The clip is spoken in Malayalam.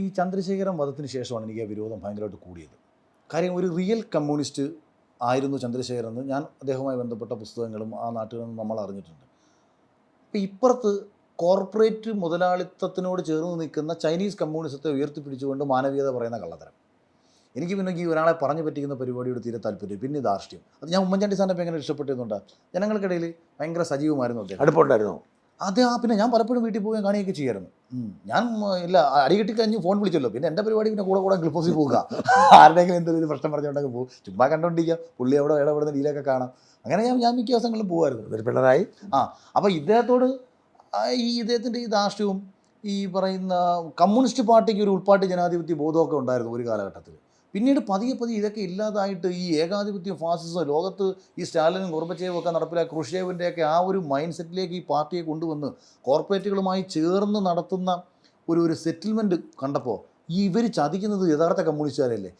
ഈ ചന്ദ്രശേഖരൻ വധത്തിന് ശേഷമാണ് എനിക്ക് ആ വിരോധം ഭയങ്കരമായിട്ട് കൂടിയത്. കാര്യം ഒരു റിയൽ കമ്മ്യൂണിസ്റ്റ് ആയിരുന്നു ചന്ദ്രശേഖരൻ എന്ന് ഞാൻ അദ്ദേഹവുമായി ബന്ധപ്പെട്ട പുസ്തകങ്ങളും ആ നാട്ടിൽ നിന്ന് നമ്മൾ അറിഞ്ഞിട്ടുണ്ട്. അപ്പം ഇപ്പുറത്ത് കോർപ്പറേറ്റ് മുതലാളിത്തത്തിനോട് ചേർന്ന് നിൽക്കുന്ന ചൈനീസ് കമ്മ്യൂണിസത്തെ ഉയർത്തിപ്പിടിച്ചുകൊണ്ട് മാനവീയത പറയുന്ന കള്ളത്തരം. എനിക്ക് പിന്നെ ഈ ഒരാളെ പറഞ്ഞു പറ്റിക്കുന്ന പരിപാടിയോട് തീരെ താല്പര്യം പിന്നെ ധാർഷ്ട്യം. അത് ഞാൻ ഉമ്മൻചാണ്ടി സാറിനെ എങ്ങനെ ഇഷ്ടപ്പെട്ടിരുന്നുണ്ട് ജനങ്ങൾക്കിടയിൽ ഭയങ്കര സജീവമായിരുന്നു അദ്ദേഹം. അടുപ്പുണ്ടായിരുന്നു അത് ആ പിന്നെ ഞാൻ പലപ്പോഴും വീട്ടിൽ പോവുകയും കാണുകയൊക്കെ ചെയ്യായിരുന്നു. ഞാൻ ഇല്ല അടികെട്ടി കഴിഞ്ഞ് ഫോൺ വിളിച്ചല്ലോ. പിന്നെ എന്റെ പരിപാടി പിന്നെ കൂടെ കൂടെ ഗ്ലൂക്കോസിൽ പോവുക. ആരുടെയെങ്കിലും എന്തെങ്കിലും പ്രശ്നം പറഞ്ഞുകൊണ്ടൊക്കെ പോകും. ചുമ്മാ കണ്ടുകൊണ്ടിരിക്കുക പുള്ളി അവിടെ ഇടപെടുന്ന ഡീലൊക്കെ കാണാം. അങ്ങനെ ഞാൻ ഞാൻ മിക്ക ദിവസങ്ങളിലും പോകുമായിരുന്നു എന്നിട്ട് പിള്ളേരായി. ആ അപ്പോൾ ഇദ്ദേഹത്തോട് ഈ ഇദ്ദേഹത്തിന്റെ ഈ ധാർഷ്ട്യവും ഈ പറയുന്ന കമ്മ്യൂണിസ്റ്റ് പാർട്ടിക്ക് ഒരു ഉൾപ്പാട്ടി ജനാധിപത്യ ബോധമൊക്കെ ഉണ്ടായിരുന്നു ഒരു കാലഘട്ടത്തിൽ പിന്നീട് പതിയെ പതിയെ ഇതൊക്കെ ഇല്ലാതായിട്ട് ഈ ഏകാധിപത്യം ഫാസിസം ലോകത്ത് ഈ സ്റ്റാലിനും ഗോർബച്ചേവും ഒക്കെ നടപ്പിലാക്കി ക്രുഷേവിന്റെ ഒക്കെ ആ ഒരു മൈൻഡ് സെറ്റിലേക്ക് ഈ പാർട്ടിയെ കൊണ്ടുവന്ന് കോർപ്പറേറ്റുകളുമായി ചേർന്ന് നടത്തുന്ന ഒരു ഒരു സെറ്റിൽമെന്റ് കണ്ടപ്പോൾ ഈ ഇവർ ചതിക്കുന്നത് യഥാർത്ഥ കമ്മ്യൂണിസ്റ്റുകാരല്ലേ?